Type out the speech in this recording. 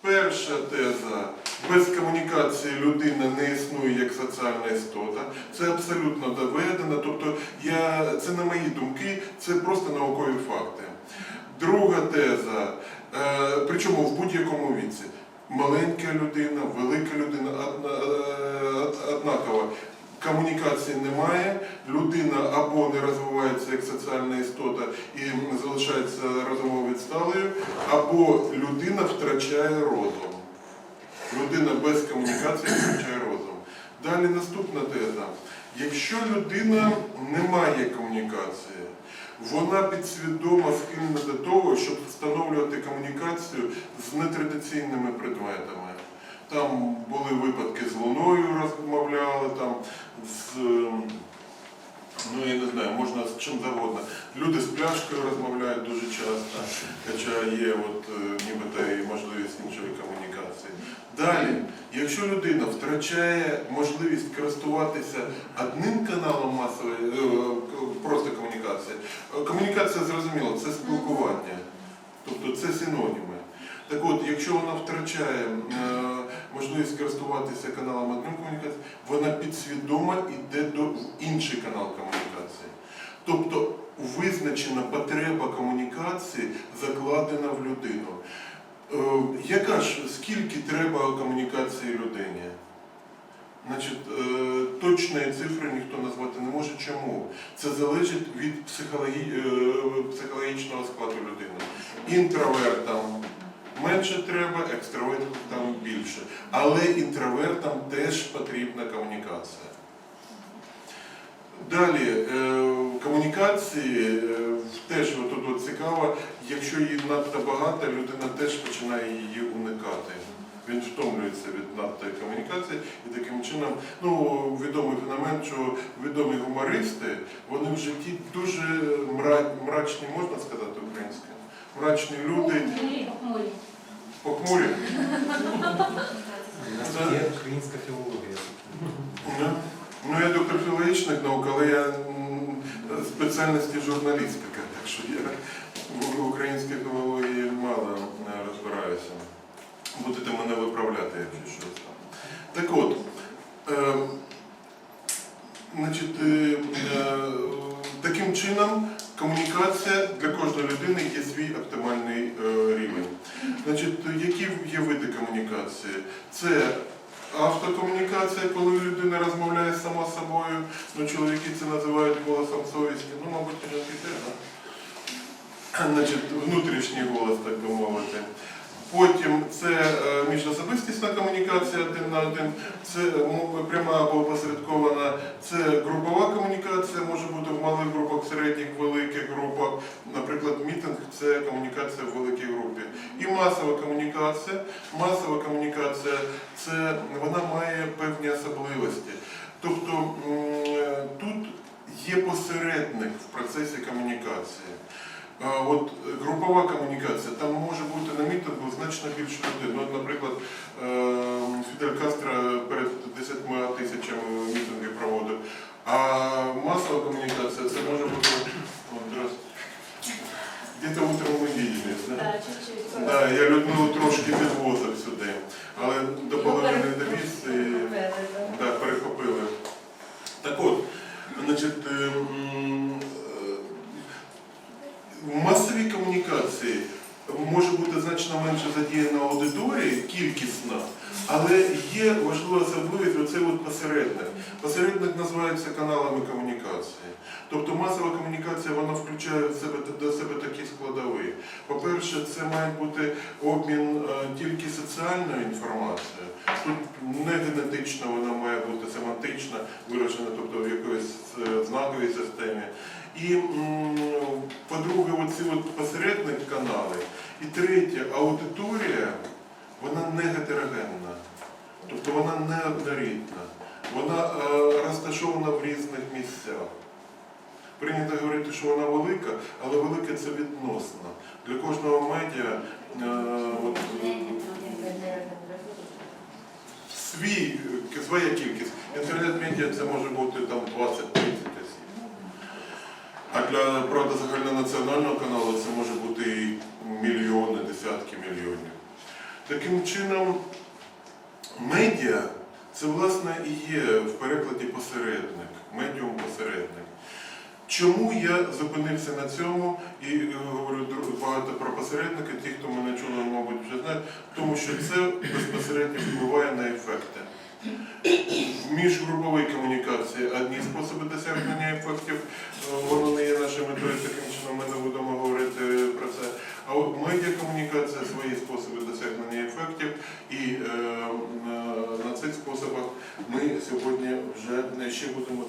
Перша теза. Без комунікації людина не існує як соціальна істота. Це абсолютно доведено. Тобто я, це не мої думки, це просто наукові факти. Друга теза, е, причому в будь-якому віці. Маленька людина, велика людина, е, однакова. Комунікації немає, людина або не розвивається як соціальна істота і залишається розумово відсталою, або людина втрачає розум. Людина без комунікації втрачає розум. Далі наступна теза. Якщо людина не має комунікації, вона підсвідомо схильна до того, щоб встановлювати комунікацію з нетрадиційними предметами. Там були випадки з луною розмовляли, там з, ем, ну я не знаю, можна з чим завгодно. Люди з пляшкою розмовляють дуже часто, хоча є от, е, нібито і можливість іншої комунікації. Далі, якщо людина втрачає можливість користуватися одним каналом масової, е, просто комунікації, е, комунікація зрозуміло, це спілкування, тобто це синоніми. Так от, якщо вона втрачає можливість користуватися каналом одним комунікації, вона підсвідомо йде до інший канал комунікації. Тобто визначена потреба комунікації закладена в людину. Е, Яка ж скільки треба комунікації людині? Значить, е, точної цифри ніхто назвати не може. Чому? Це залежить від е, психологічного складу людини. Інтровертам менше треба, екстравертам більше. Але інтровертам теж потрібна комунікація. Далі, е, комунікації е, теж от цікаво, якщо її надто багато, людина теж починає її уникати. Він втомлюється від надтої комунікації і таким чином, ну, відомий феномен, що відомі гумористи, вони в житті дуже мрачні, можна сказати українською? Мрачні люди, Похмурі. похмурі. У нас є українська філологія. Ну, Ну, я доктор філологічних наук, але я спеціальності журналістика, так що я в українській філології мало е, розбираюся. Будете мене виправляти, якщо щось там. Так от, е, значить, е, е, таким чином комунікація для кожної людини є свій оптимальний е, рівень. Значить, які є види комунікації? Це автокомунікація, коли людина розмовляє сама з собою. Ну, чоловіки це називають голосом совісті. Ну, мабуть, не. Значить, внутрішній голос, так би мовити. Потім це е, міжособистісна комунікація один на один, це пряма або опосередкована, це групова комунікація, може бути в малих групах, середніх, великих групах. Наприклад, мітинг це комунікація в великій групі. І масова комунікація. Масова комунікація це вона має певні особливості. Тобто тут є посередник в процесі комунікації. От е, групова комунікація, там може бути на мітингу значно більше людей. Ну, от, наприклад, е, Фідель Кастро перед 10 тисячами мітингів проводив. А масова комунікація це може бути где-то утром ми виділись. Да? Да, я Людмилу трошки підвозив сюди, але до половини довіз і да, перехопили. Так от, значить, е, м, е, в масовій комунікації може бути значно менше задіяна аудиторії, кількісна, але є важлива особливість оцей от посередник. Посередник називається каналами комунікації. Тобто масова комунікація вона включає в себе до себе такі складові. По-перше, це має бути обмін е, тільки соціальною інформацією. Тут не генетично вона має бути семантична, виражена, тобто в якоїсь е, знаковій системі. І, по-друге, оці от посередник канали. І третє, аудиторія, вона не гетерогенна, тобто вона не однорідна. Вона е, розташована в різних місцях. Прийнято говорити, що вона велика, але велика це відносно. Для кожного медіа е, от, свій, своя кількість. Інтернет-медіа це може бути там 20-30 осіб. А для правда загальнонаціонального каналу це може бути і мільйони, десятки мільйонів. Таким чином, медіа це власне і є в перекладі посередник, медіум посередник. Чому я зупинився на цьому і е, говорю багато про посередника, ті, хто мене чули, мабуть, вже знають, тому що це безпосередньо впливає на ефекти. В міжгруповій комунікації одні способи досягнення ефектів, воно не є нашою метою, таким чином ми не будемо говорити про це. А от медіакомунікація свої способи досягнення ефектів, і е, на- на цих способах ми сьогодні вже ще будемо.